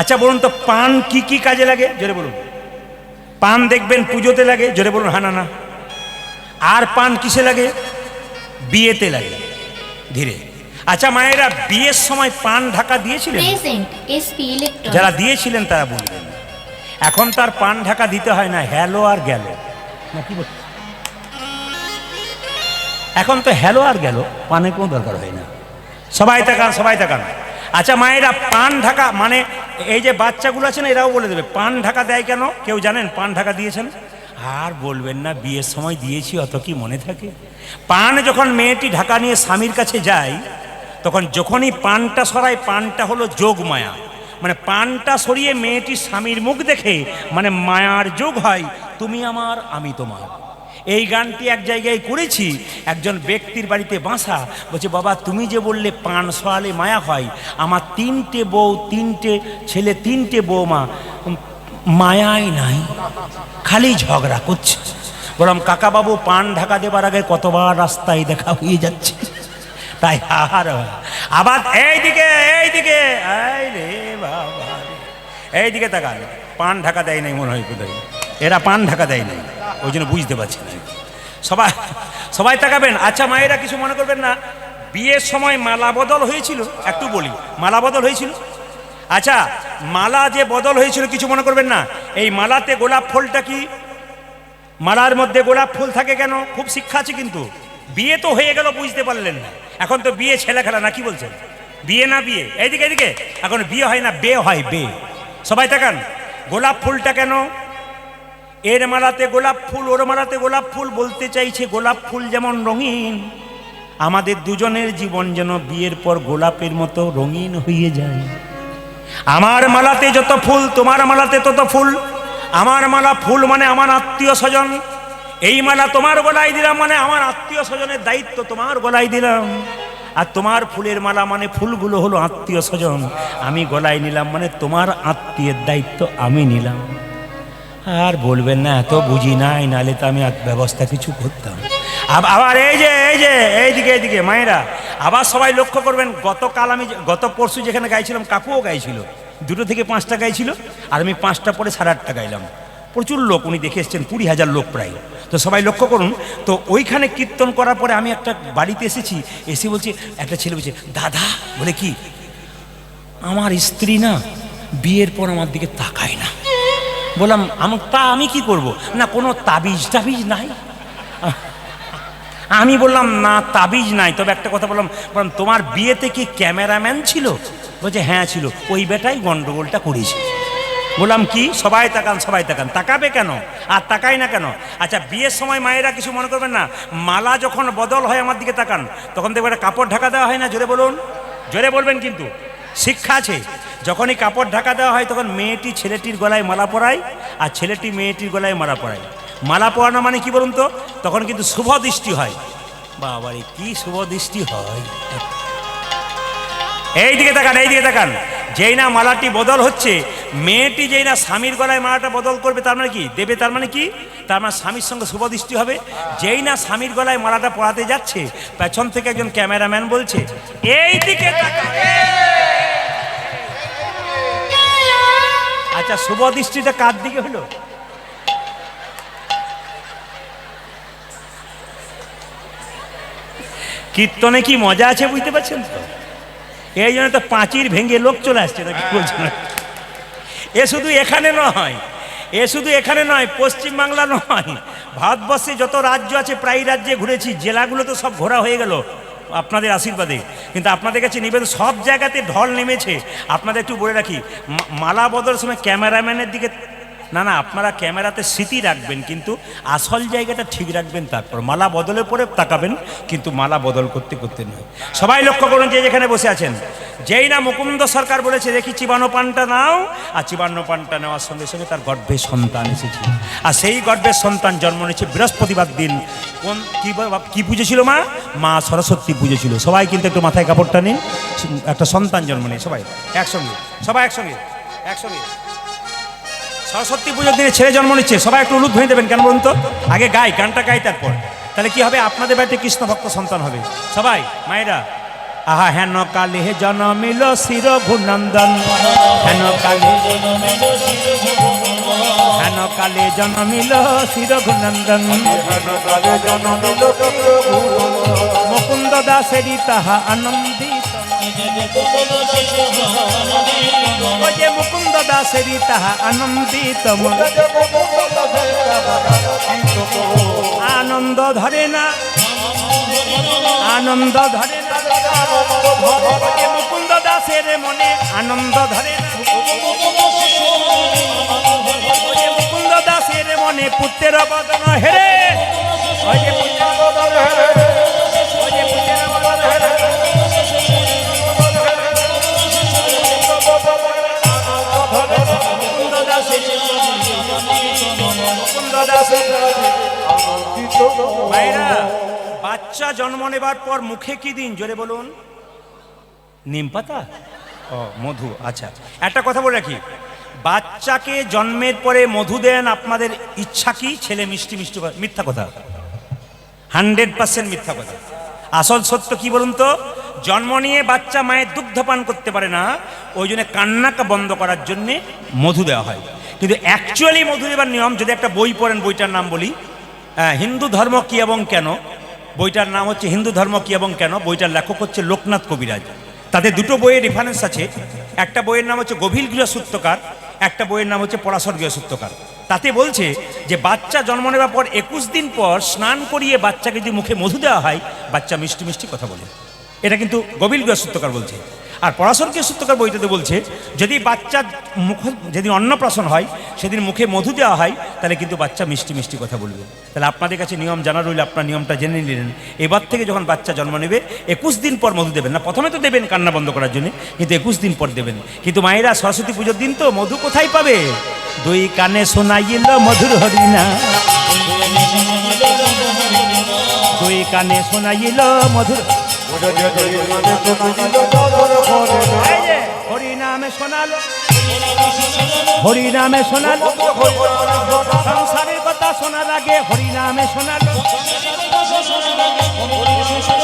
আচ্ছা বলুন তো পান কি কি কাজে লাগে? জোরে বলুন। পান দেখবেন পুজোতে লাগে জোরে বলুন হ্যাঁ না আর পান কিসে লাগে? বিয়েতে লাগে ধীরে। আচ্ছা মায়েরা বিয়ের সময় পান ঢাকা দিয়েছিলেন? যারা দিয়েছিলেন তারা বলবেন। এখন তার পান ঢাকা দিতে হয় না হ্যালো আর গেল। না কি এখন তো হ্যালো আর গেল পানের কোনো দরকার হয় না। সবাই তাকান সবাই তাকান। আচ্ছা মায়েরা পান ঢাকা মানে এই যে বাচ্চাগুলো আছে না, এরাও বলে দেবে, পান ঢাকা দেয় কেন? কেউ জানেন পান ঢাকা দিয়েছেন? আর বলবেন না, বিয়ের সময় দিয়েছি, অত কি মনে থাকে? পান যখন মেয়েটি ঢাকা নিয়ে স্বামীর কাছে যায়, তখন যখনই পানটা সরায়, পানটা হলো যোগ মায়া। মানে পানটা সরিয়ে মেয়েটি স্বামীর মুখ দেখে মানে মায়ার যোগ হয়, তুমি আমার, আমি তোমার। এই গানটি এক জায়গায় করেছি, একজন ব্যক্তির বাড়িতে বাসা। বলছে, বাবা, তুমি যে বললে পান সোয়ালে মায়া হয়, আমার তিনটে বউ, তিনটে ছেলে, তিনটে বৌমা, মায়াই নাই, খালি ঝগড়া করছে। বললাম, কাকাবাবু, পান ঢাকা দেবার আগে কতবার রাস্তায় দেখা হয়ে যাচ্ছে? তাই আর আবার এইদিকে এইদিকে এই রে বাবা। এইদিকে তাকান, পান ঢাকা দেয় নাই মনে হয় কোথায় এরা পান ঢাকা দেয় নাই। ওই জন্য বুঝতে পারছি না। সবাই সবাই তাকাবেন। আচ্ছা মায়েরা কিছু মনে করবেন না। বিয়ের সময় মালা বদল হয়েছিল? একটু বলি। মালা বদল হয়েছিল? আচ্ছা মালা যে বদল হয়েছিল কিছু মনে করবেন না? এই মালাতে গোলাপ ফুলটা কি? মালার মধ্যে গোলাপ ফুল থাকে কেন? খুব শিক্ষা আছে কিন্তু। বিয়ে তো হয়ে গেল, বুঝতে পারলেন না। এখন তো বিয়ে ছেলে খেলা না, কি বলছেন? বিয়ে না বিয়ে? এইদিকে, এদিকে। এখন বিয়ে হয় না, বে হয় বে। সবাই তাকান। গোলাপ ফুলটা কেন? এর মালাতে গোলাপ ফুল, ওর মালাতে গোলাপ ফুল বলতে চাইছে গোলাপ ফুল যেমন রঙিন, আমাদের দুজনের জীবন যেন বিয়ের পর গোলাপের মতো রঙিন হয়ে যায়। আমার মালাতে যত ফুল, তোমার মালাতে তত ফুল, আমার মালা ফুল মানে আমার আত্মীয় স্বজন, এই মালা তোমার গলায় দিলাম মানে আমার আত্মীয় স্বজনের দায়িত্ব তোমার গলায় দিলাম। আর তোমার ফুলের মালা মানে ফুলগুলো হলো আত্মীয় স্বজন, আমি গলায় নিলাম মানে তোমার আত্মীয়ের দায়িত্ব আমি নিলাম। আর বলবেন না, এত বুঝি নাই, নালে তো আমি ব্যবস্থা কিছু করতাম। আব- আবার এই যে এই যে এইদিকে এইদিকে মায়েরা, আবার সবাই লক্ষ্য করবেন, গতকাল আমি গত পরশু যেখানে গাইছিলাম, কাকুও গাইছিল। দুটো থেকে পাঁচটা গাইছিল, আর আমি পাঁচটা পরে সাড়ে আটটা গাইলাম। প্রচুর লোক, উনি দেখে এসছেন, কুড়ি হাজার লোক প্রায়। তো সবাই লক্ষ্য করুন, তো ওইখানে কীর্তন করার পরে আমি একটা বাড়িতে এসেছি, এসে বলছি, একটা ছেলে বলছে, দাদা, বলে কি, আমার স্ত্রী না, বিয়ের পর আমার দিকে তাকায় না। বললাম আমার তা আমি কি করব? না, কোনো তাবিজ টাবিজ নাই। আমি বললাম, না, তাবিজ নাই। তবে একটা কথা বললাম বললাম, তোমার বিয়েতে কি ক্যামেরাম্যান ছিল? বলছে হ্যাঁ ছিল। ওই বেটাই গন্ডগোলটা করেছে। বললাম, কি? সবাই তাকান সবাই তাকান। তাকাবে কেন? আর তাকাই না কেন? আচ্ছা বিয়ের সময় মায়েরা কিছু মনে করবেন না। মালা যখন বদল হয় আমার দিকে তাকান, তখন দেখবে একটা কাপড় ঢাকা দেওয়া হয় না, জোরে বলুন। জোরে বলবেন কিন্তু। শিক্ষা আছে। যখনই কাপড় ঢাকা দেওয়া হয়, তখন মেয়েটি ছেলেটির গলায় মালা পরায় আর ছেলেটি মেয়েটির গলায় মালা পরায়। মালা পরানো মানে কি বলুন তো? তখন কিন্তু শুভ দৃষ্টি হয়। বাবারে, কি শুভ দৃষ্টি হয়। এই দিকে তাকান এই দিকে তাকান। যেই না মালাটি বদল হচ্ছে, মেয়েটি যেই না স্বামীর গলায় মালাটা বদল করবে, তার মানে কি? দেবে তার মানে কি? তার মানে স্বামীর সঙ্গে শুভ দৃষ্টি হবে। যেই না স্বামীর গলায় মালাটা পড়াতে যাচ্ছে, পেছন থেকে একজন ক্যামেরাম্যান বলছে এই দিকে তাকান। আচ্ছা শুভ দৃষ্টিটা কার দিকে হলো? কীর্তনে কি মজা আছে বুঝতে পারছেন তো? এই জন্য তো পাঁচির ভেঙে লোক চলে আসছে নাকি বলছে না এ শুধু এখানে নয়, এ শুধু এখানে নয়, পশ্চিমবাংলা নয়, ভারতবর্ষে যত রাজ্য আছে, প্রায় রাজ্যে ঘুরেছি, জেলাগুলো তো সব ঘোরা হয়ে গেল। আপনাদের আশীর্বাদে। কিন্তু আপনাদের কাছে নিবেদন, সব জায়গাতে ঢল নেমেছে। আপনাদের একটু বলে রাখি মালা বদলের সময় ক্যামেরাম্যানের দিকে না না, আপনারা ক্যামেরাতে স্মৃতি রাখবেন, কিন্তু আসল জায়গাটা ঠিক রাখবেন তারপর। মালা বদলে পরে তাকাবেন, কিন্তু মালা বদল করতে করতে নয়। সবাই লক্ষ্য করুন যে যেখানে বসে আছেন। যেই না মুকুন্দ সরকার বলেছে, দেখি চিবানো পানটা নাও। আর চিবান্ন পানটা নেওয়ার সঙ্গে সঙ্গে তার গর্ভে সন্তান এসেছে। আর সেই গর্ভের সন্তান জন্ম নিয়েছে বৃহস্পতিবার দিন। কোন, কি পুজো ছিল, মা? মা সরস্বতী পুজো ছিল। সবাই কিন্তু একটু মাথায় কাপড়টা নিন। একটা সন্তান জন্ম নিয়ে সবাই। একসঙ্গে। সবাই একসঙ্গে। একসঙ্গে। সরস্বতী পুজোর দিনে ছেলে জন্ম নিচ্ছে, সবাই একটু উলুদ ভেঙে দেবেন কেন বলুন তো? আগে গাই, গানটা গাই তারপর। তাহলে কি হবে? আপনাদের বাড়িতে কৃষ্ণ ভক্ত সন্তান হবে। সবাই, মায়েরা। আহা, হেন কালে জনমিল শির ঘুনন্দন হেন কালে হেন কালে জনমিল শির ঘুনন্দন মুকুন্দ দাসেরি তাহা আনন্দিত ও যে মুকুন্দ দাসেরি তাহা আনন্দিত মন। আনন্দ ধরে না, আনন্দ ধরে না। মুকুন্দ দাসের মনে আনন্দ ধরে না। মুকুন্দ দাসের মনে পুত্রের বদন হেরে। যে পুত্রের বদন হেরে। যে পুত্রের বদন হেরে। বাচ্চা জন্ম নেবার পর মুখে কি দিন? জোরে বলুন। নিম পাতা? ও, মধু আচ্ছা। একটা কথা বলে রাখি। বাচ্চাকে জন্মের পরে মধু দেন আপনাদের ইচ্ছা কি? ছেলে মিষ্টি মিষ্টি মিথ্যা কথা। হান্ড্রেড পার্সেন্ট মিথ্যা কথা। আসল সত্য কি বলুন তো? জন্ম নিয়ে বাচ্চা মায়ের দুগ্ধ পান করতে পারে না, ওই জন্য কান্নাকা বন্ধ করার জন্যে মধু দেওয়া হয়। কিন্তু অ্যাকচুয়ালি মধু দেবার নিয়ম, যদি একটা বই পড়েন, বইটার নাম বলি। হিন্দু ধর্ম কি এবং কেন? বইটার নাম হচ্ছে হিন্দু ধর্ম কি এবং কেন? বইটার লেখক হচ্ছে লোকনাথ কবিরাজ। তাতে দুটো বইয়ের রেফারেন্স আছে। একটা বইয়ের নাম হচ্ছে গভীর গৃহসূত্রকার একটা বইয়ের নাম হচ্ছে পরাশর গৃহসূত্রকার তাতে বলছে যে, বাচ্চা জন্ম নেওয়ার পর একুশ দিন পর স্নান করিয়ে বাচ্চাকে যদি মুখে মধু দেওয়া হয়, বাচ্চা মিষ্টি মিষ্টি কথা বলে। এটা কিন্তু গভীর গৃহসূত্রকার বলছে। আর পরাশর সত্যকার বইটাতে বলছে, যদি বাচ্চার মুখ যেদিন অন্নপ্রাশন হয়, সেদিন মুখে মধু দেওয়া হয়, তাহলে কিন্তু বাচ্চা মিষ্টি মিষ্টি কথা বলবে। তাহলে আপনাদের কাছে নিয়ম জানা রইলে, আপনার নিয়মটা জেনে নিলেন। এবার থেকে যখন বাচ্চা জন্ম নেবে, একুশ দিন পর মধু দেবেন না। প্রথমে তো দেবেন কান্না বন্ধ করার জন্য, কিন্তু একুশ দিন পর দেবেন। কিন্তু মায়েরা সরস্বতী পুজোর দিন তো মধু কোথায় পাবে? দুই কানে শোনাইল মধুর হরিণা। দুই কানে শোনাইল মধুর হরিনামে শোনালো। হরিনামে শোনালো। সংসারের কথা শোনার আগে হরিনামে শোনালো।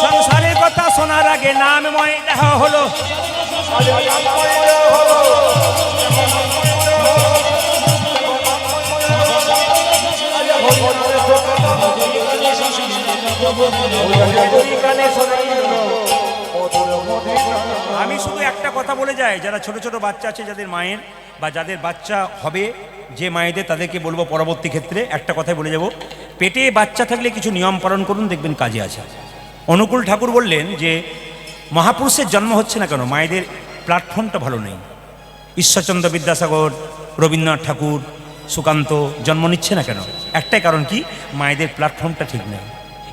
সংসারের কথা শোনার আগে নামময় দেখা হলো। আমি শুধু একটা কথা বলে যাই, যারা ছোট ছোট বাচ্চা আছে, যাদের মায়ের বা যাদের বাচ্চা হবে, যে মায়েদের তাদেরকে বলব পরবর্তী ক্ষেত্রে একটা কথাই বলে যাব। পেটে বাচ্চা থাকলে কিছু নিয়ম পালন করুন, দেখবেন কাজে আছে। অনুকূল ঠাকুর বললেন যে, মহাপুরুষের জন্ম হচ্ছে না কেন? মায়েদের প্ল্যাটফর্মটা ভালো নেই। ঈশ্বরচন্দ্র বিদ্যাসাগর, রবীন্দ্রনাথ ঠাকুর, সুকান্ত জন্ম নিচ্ছে না কেন? একটাই কারণ কি? মায়েদের প্ল্যাটফর্মটা ঠিক নেই।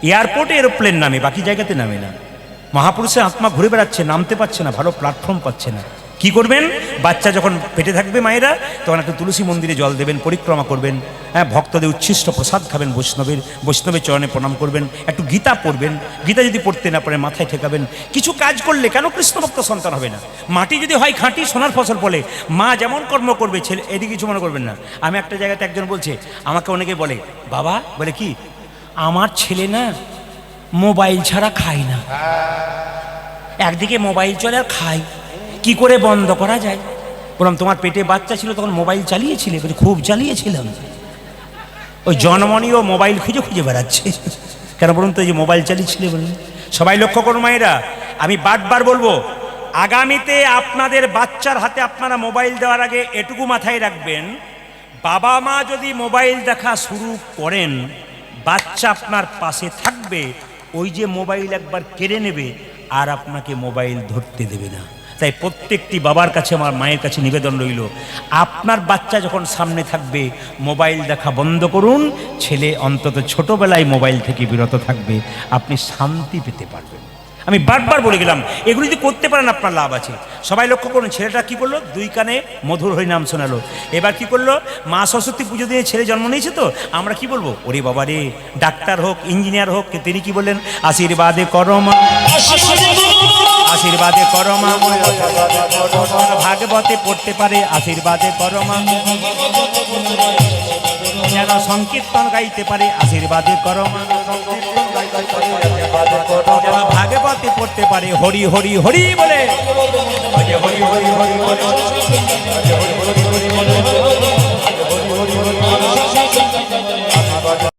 এয়ারপোর্টে এরোপ্লেন নামে, বাকি জায়গাতে নামে না। মহাপুরুষের আত্মা ঘুরে বেড়াচ্ছে, নামতে পারছে না, ভালো প্ল্যাটফর্ম পাচ্ছে না। কি করবেন? বাচ্চা যখন পেটে থাকবে মায়েরা, তখন একটা তুলসী মন্দিরে জল দেবেন, পরিক্রমা করবেন হ্যাঁ ভক্তদের উচ্ছিষ্ট প্রসাদ খাবেন বৈষ্ণবের বৈষ্ণবের চরণে প্রণাম করবেন, একটু গীতা পড়বেন। গীতা যদি পড়তে না পারে, মাথায় ঠেকাবেন। কিছু কাজ করলে কেন কৃষ্ণভক্ত সন্তান হবে না? মাটি যদি হয় খাঁটি, সোনার ফসল বলে মা যেমন কর্ম করবে, ছেলে, এদিকে কিছু মনে করবেন না। আমি একটা জায়গাতে একজন বলছে, আমাকে অনেকে বলে, বাবা, বলে কি, আমার ছেলে না মোবাইল ছাড়া খায় না। একদিকে মোবাইল চলে আর খাই। কি করে বন্ধ করা যায়? বললাম, তোমার পেটে বাচ্চা ছিল তখন মোবাইল চালিয়েছিলে? বলে, খুব চালিয়েছিলাম। ওই জনমণিও মোবাইল খুঁজে খুঁজে বেড়াচ্ছে। কেন বলুন তো যে মোবাইল চালিয়েছিলে বলুন। সবাই লক্ষ্য করুন মায়েরা, আমি বারবার বলব, আগামীতে আপনাদের বাচ্চার হাতে আপনারা মোবাইল দেওয়ার আগে এটুকু মাথায় রাখবেন, বাবা মা যদি মোবাইল দেখা শুরু করেন, বাচ্চা আপনার পাশে থাকবে ওই যে মোবাইল একবার কেড়ে নেবে, আর আপনাকে মোবাইল ধরতে দেবে না। তাই প্রত্যেকটি বাবার কাছে, আমার মায়ের কাছে নিবেদন রইল, আপনার বাচ্চা যখন সামনে থাকবে, মোবাইল দেখা বন্ধ করুন, ছেলে অন্তত ছোটবেলায় মোবাইল থেকে বিরত থাকবে, আপনি শান্তি পেতে পারবেন। আমি বারবার বলে গেলাম, এগুলি যদি করতে পারেন, আপনার লাভ আছে। সবাই লক্ষ্য করুন, ছেলেটা কি করল? দুই কানে মধুর হরিনাম শোনালো। এবার কি করল? মা সরস্বতী পুজো দিয়ে ছেলে জন্ম নিয়েছে তো? আমরা কি বলব? ওরে বাবা রে, ডাক্তার হোক, ইঞ্জিনিয়ার হোক, তিনি কি বললেন? আশীর্বাদে করমা আশীর্বাদে করমা ভাগবতে পড়তে পারে, আশীর্বাদে করমা সংকীর্তন গাইতে পারে, আশীর্বাদে করমা যেন ভাগে পথে পড়তে পারে হরি হরি হরি বলে হরি হরি হরি হরি বলে।